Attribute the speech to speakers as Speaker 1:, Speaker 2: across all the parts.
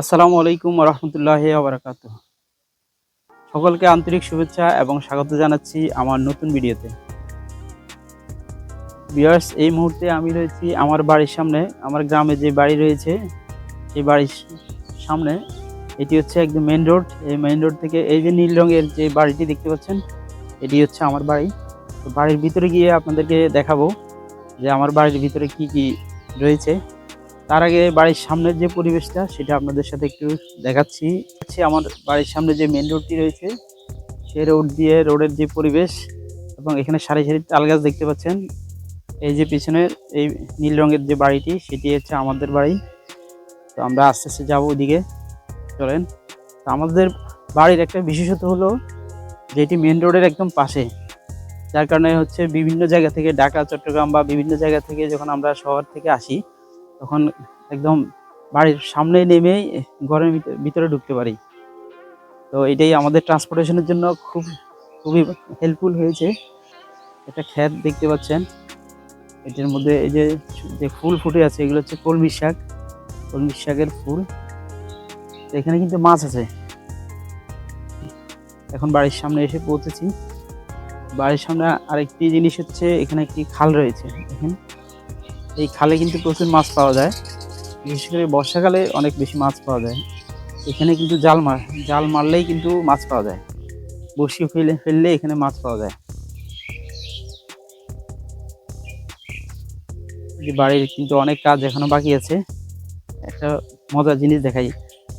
Speaker 1: আসসালামু আলাইকুম রহমতুল্লাহ আবরাকাত সকলকে আন্তরিক শুভেচ্ছা এবং স্বাগত জানাচ্ছি আমার নতুন ভিডিওতে। বিয়ার্স এই মুহূর্তে আমি রয়েছি আমার বাড়ির সামনে, আমার গ্রামে যে বাড়ি রয়েছে সেই বাড়ির সামনে, এটি হচ্ছে একদম মেন রোড এই মেন রোড থেকে এই যে নীল রঙের যে বাড়িটি দেখতে পাচ্ছেন, এটি হচ্ছে আমার বাড়ি। তো বাড়ির ভিতরে গিয়ে আপনাদেরকে দেখাবো যে আমার বাড়ির ভিতরে কি কি রয়েছে। তার আগে বাড়ির সামনের যে পরিবেশটা, সেটা আপনাদের সাথে একটু দেখাচ্ছি। আমার বাড়ির সামনে যে মেন রোডটি রয়েছে, সেই রোড দিয়ে রোডের যে পরিবেশ এবং এখানে সারি সারি তাল গাছ দেখতে পাচ্ছেন। এই যে পিছনের এই নীল রঙের যে বাড়িটি, সেটি হচ্ছে আমাদের বাড়ি। তো আমরা আস্তে আস্তে যাব ওইদিকে। চলেন। তো আমাদের বাড়ির একটা বিশেষত হলো যে এটি মেন রোডের একদম পাশে। যার কারণে হচ্ছে বিভিন্ন জায়গা থেকে ঢাকা, চট্টগ্রাম বা বিভিন্ন জায়গা থেকে যখন আমরা শহর থেকে আসি তখন একদম বাড়ির সামনে নেমেই ঘরের ভিতরে- ঢুকতে পারি। তো এটাই আমাদের ট্রান্সপোর্টেশনের জন্য খুব, খুবই হেল্পফুল হয়েছে। একটা ক্ষেত দেখতে পাচ্ছেন। এটার মধ্যে এই যে যে ফুল ফুটে আছে, এগুলো হচ্ছে কলমি শাক। কলমি শাকের ফুল। এখানে কিন্তু মাছ আছে। এখন বাড়ির সামনে এসে পৌঁছেছি। বাড়ির সামনে আরেকটি জিনিস হচ্ছে, এখানে একটি খাল রয়েছে। দেখেন। এই খালে কিন্তু প্রচুর মাছ পাওয়া যায়। বিশেষ করে বর্ষাকালে অনেক বেশি মাছ পাওয়া যায়। এখানে কিন্তু জাল মার, জাল মারলেই কিন্তু মাছ পাওয়া যায়। বসি ফেলে ফেললে এখানে মাছ পাওয়া যায়। বাড়ির কিন্তু অনেক কাজ এখনও বাকি আছে। একটা মজার জিনিস দেখাই।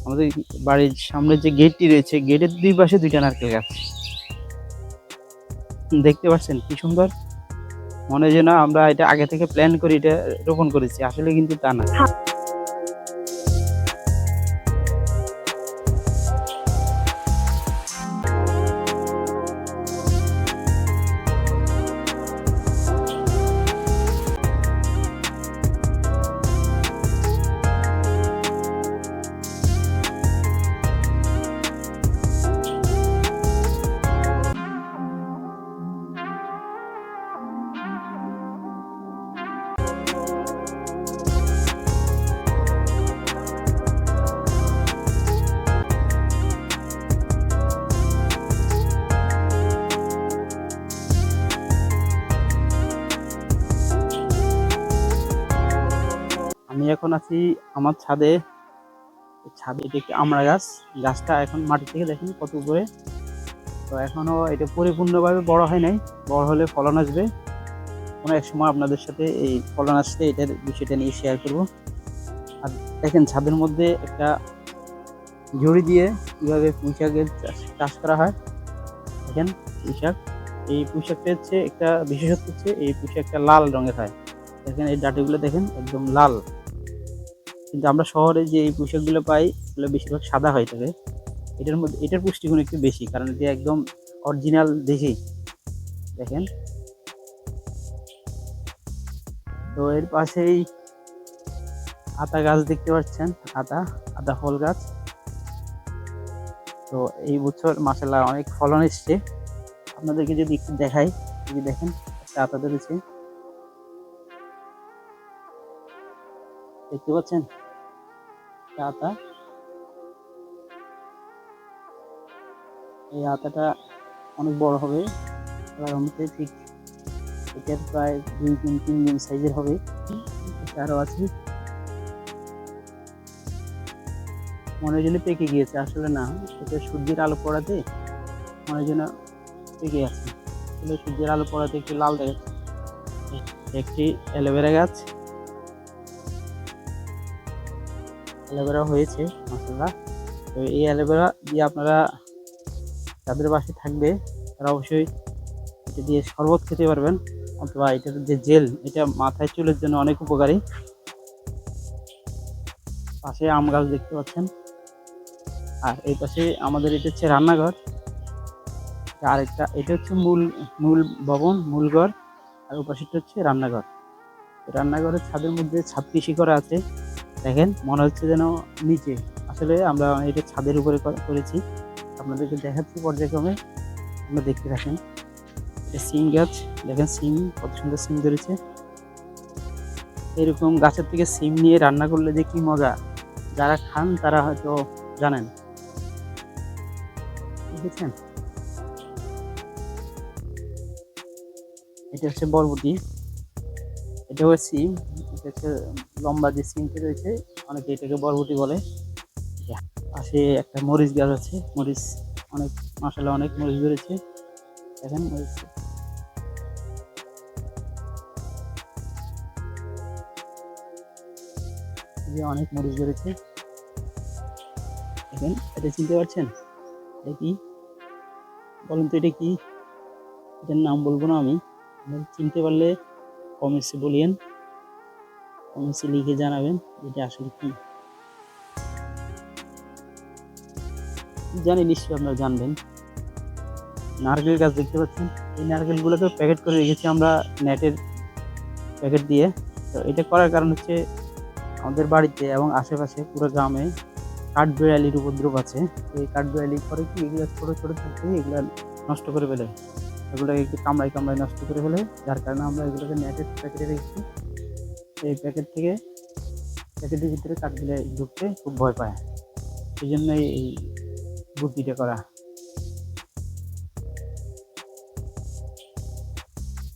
Speaker 1: আমাদের বাড়ির সামনে যে গেটটি রয়েছে, গেটের দুই পাশে দুইটা নারকেল গাছ। দেখতে পাচ্ছেন কি সুন্দর? মনে হয় যেন আমরা এটা আগে থেকে প্ল্যান করি এটা রোপণ করেছি। আসলে কিন্তু তা না। আমি এখন আছি আমার ছাদে। ছাদে এটা একটি আমড়া গাছ, গাছটা এখন মাটি থেকে দেখেন কত উপরে। তো এখনও এটা পরিপূর্ণভাবে বড় হয় নাই, বড় হলে ফলন আসবে। কোনো এক সময় আপনাদের সাথে এই ফলন আসতে এটার বিষয়টা নিয়ে শেয়ার করব। আর দেখেন ছাদের মধ্যে একটা ঝুড়ি দিয়ে কীভাবে পুঁইশাকের চাষ করা হয়। দেখেন পুঁইশাক এই পুঁইশাকটা হচ্ছে একটা বিশেষত্ব হচ্ছে এই পুঁইশাকটা লাল রঙের হয়। দেখেন এই ডাটিগুলো দেখেন একদম লাল। কিন্তু আমরা শহরে যে এই পোশাকগুলো পাই, এগুলো বেশিরভাগ সাদা হয়ে থাকে। এটার মধ্যে, এটার পুষ্টিগুণ একটু বেশি, কারণ এটা একদম অরিজিনাল দেশি। দেখেন। তো এর পাশেই আতা গাছ দেখতে পাচ্ছেন, আতা আতা ফল গাছ। তো এই বছর মাসাল্লাহ অনেক ফলন এসছে। আপনাদেরকে যদি একটু দেখাই যদি দেখেন, একটা আতা ধরেছে। দেখতে পাচ্ছেন? আতা এই আতাটা অনেক বড় হবে। আল্লাহর মধ্যে ঠিক এটার প্রায় দুই তিন তিন দিন সাইজের হবে। আরও আছে। মনে যেন পেকে গিয়েছে, আসলে না। সেটা সূর্যের আলো পড়াতে মনে যেন পেকে আছে আসলে সূর্যের আলো পড়াতে একটু লাল দেখাচ্ছে। একটি অ্যালোভেরা গাছ। অ্যালোভেরা হয়েছে মাসাল্লাহ তো এই অ্যালোভেরা দিয়ে আপনারা যাদের বাসায় থাকবে, তারা অবশ্যই এটা দিয়ে শরবত খেতে পারবেন। অথবা এটার যে জেল, এটা মাথায় চুলের জন্য অনেক উপকারী। পাশে আম গাছ দেখতে পাচ্ছেন। আর এই পাশে আমাদের এটা হচ্ছে রান্নাঘর। আর একটা এটা হচ্ছে মূল মূল ভবন, মূল ঘর। আর ওপাশেরটা হচ্ছে রান্নাঘর। রান্নাঘরের ছাদের মধ্যে ছাদ কৃষি করা আছে। দেখেন, মনে হচ্ছে যেন নিচে। আসলে আমরা এটা ছাদের উপরে করা- করেছি। আপনাদেরকে দেখাচ্ছি পর্যায়ক্রমে। আপনারা দেখতে থাকেন। এটা সিম গাছ। দেখেন সিম, কত সুন্দর সিম ধরেছে। এরকম গাছের থেকে সিম নিয়ে রান্না করলে যে কি মজা। যারা খান তারা হয়তো জানেন। দেখছেন এটা হচ্ছে বরবটি। এটা হচ্ছে সিম। হচ্ছে লম্বা যে সিমটি রয়েছে, অনেকে এটাকে বরবটি বলে। পাশে একটা মরিচ গাছ আছে, মরিচ অনেক মশলা অনেক মরিচ ধরেছে। দেখেন মরিচ। অনেক মরিচ ধরেছে। দেখেন, এটা চিনতে পারছেন? এটা কি? বলুন তো এটা কি? এটার নাম বলব না আমি। চিনতে পারলে কমেন্টসে বলিয়েন। কমেন্টসে লিখে জানাবেন এটা আসলে কি। জানি নিশ্চয়ই আপনারা জানবেন। নারকেল গাছ দেখতে পাচ্ছেন। এই নারকেলগুলোকে প্যাকেট করে রেখেছি আমরা নেটের প্যাকেট দিয়ে। তো এটা করার কারণ হচ্ছে আমাদের বাড়িতে এবং আশেপাশে পুরো গ্রামে কাঠবিড়ালির উপদ্রব আছে। এই কাঠবিড়ালি করে কি এগুলো ছোটো ছোটো থাকতে এগুলো নষ্ট করে ফেলে। এগুলোকে একটু কামড়াই কামড়াই নষ্ট করে ফেলে। যার কারণে আমরা এগুলোকে নেটের প্যাকেটে রেখেছি। এই প্যাকেট থেকে প্যাকেটের ভিতরে কাঠবিড়ালি ঢুকতে খুব ভয় পায়। সেই জন্যই এই বুদ্ধিটা করা।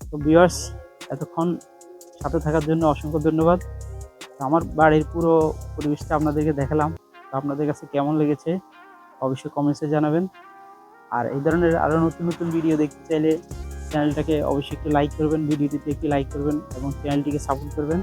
Speaker 1: তো বিয়ার্স এতক্ষণ সাথে থাকার জন্য অসংখ্য ধন্যবাদ। আমার বাড়ির পুরো পরিবেশটা আপনাদেরকে দেখালাম। আপনাদের কাছে কেমন লেগেছে অবশ্যই কমেন্টসে জানাবেন। আর এই ধরনের আরও নতুন নতুন ভিডিও দেখতে চাইলে চ্যানেলটাকে অবশ্যই একটি লাইক করবেন ভিডিওটিতে একটি লাইক করবেন এবং চ্যানেলটিকে সাপোর্ট করবেন।